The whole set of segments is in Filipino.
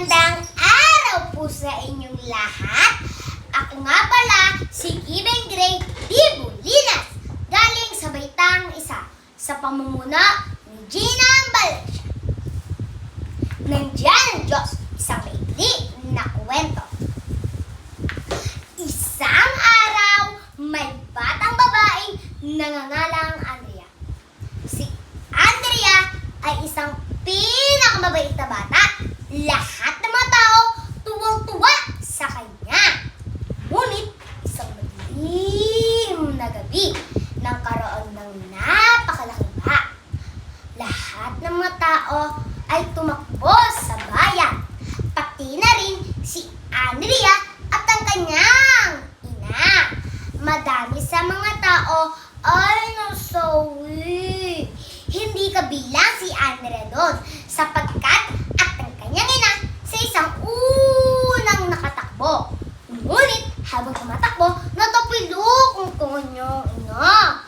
Magandang araw po sa inyong lahat. Ako nga pala si Kibeng Gray Dibulinas, galing sa Baitang Isa, sa pamumuna ni Gina Valencia. Nandiyan ang Diyos, isang maikli na kwento. Isang araw, may batang babaeng nangangalang Andrea. Si Andrea ay isang pinakamabait na bata. Lahat ng mga tao tuwang-tuwa sa kanya. Ngunit isang madilim na gabi nang karoon ng napakalaking baha. Lahat ng mga tao ay tumakbo sa bayan. Pati na rin si Andrea at ang kanyang ina. Madami sa mga tao ay nasawi. Hindi kabilang si Andrea doon sapagkat at ang kanyang ina sa isang unang nakatakbo. Ngunit habang tumatakbo, natapilok ang kanyang ina.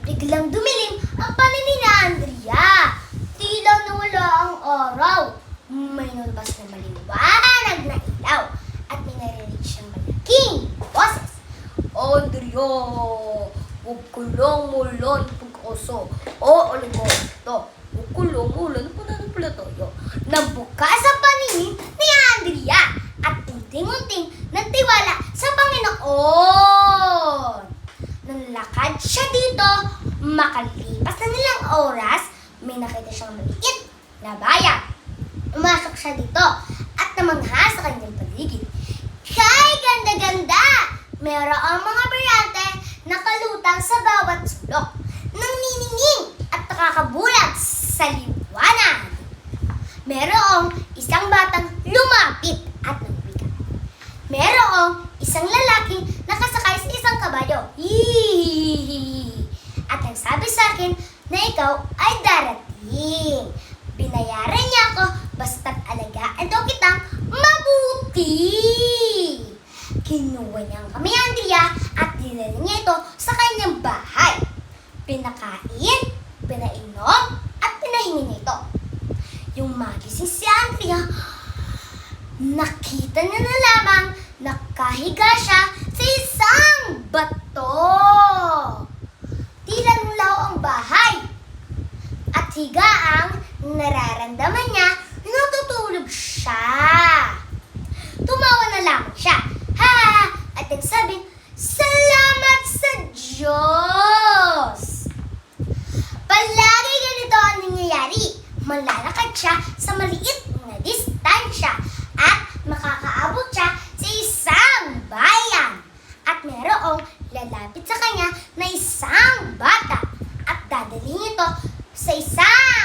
Biglang dumilim ang panin ni Andrea. Tila nawala ang araw. May nalabas na maliwanag na ilaw at may narinig siyang malaking. Ko lang mulan pag-oso. O, aligoto. Huwag ko lang mulan pala ng platoyo. Nabukas ang paningin ni Andrea at unting-unting nagtiwala sa Panginoon. Nang lakad siya dito, makalipas na nilang oras, may nakita siyang maliit na bayan. Umasok siya dito at namangha sa kanyang paligid. Kay ganda-ganda! Meron ang mga brilyante na kalutang sa bawat sulok. Nang niningning at nakakabulag sa liwanag. Merong isang batang lumapit at nagwika. Merong isang lalaking nakasakay sa isang kabayo. Hihihihi. At nagsabi sa akin na ikaw ay darating. Binayaran niya ako basta't alagaan daw kitang mabuti. Kinuha niya ang Andrea at dinala niya ito sa kanyang bahay. Pinakain, pinainom, at pinahingi niya ito. Yung magising si Andrea, nakita niya na lamang nakahiga siya sa isang bato. Tila nulaw ang bahay. At higa ang nararamdaman niya na natutulog siya. Tumawa na lamang siya. Ha ha ha! At nagsabi, Salamat sa Diyos! Palagi ganito ang nangyayari. Malalakad siya sa maliit na distansya at makakaabot siya sa isang bayan. At merong lalapit sa kanya na isang bata at dadalhin ito sa isang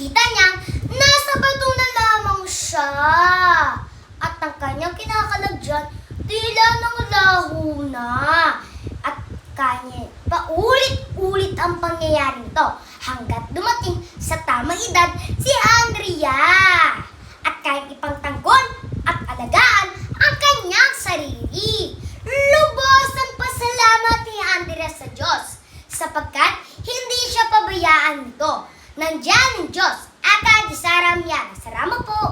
nakita niyang nasa bato na lamang siya. At ang kanyang kinakalagyan, tila nang laho na. At kanya, paulit-ulit ang pangyayari nito hanggat dumating sa tamang edad si Andrea. At kahit ipangtanggol at alagaan ang kanyang sarili. Lubos ang pasalamat ni Andrea sa Diyos sapagkat hindi siya pabayaan nito. Nandiyan ang Diyos. Ata di Sarah Miana. Sarama po.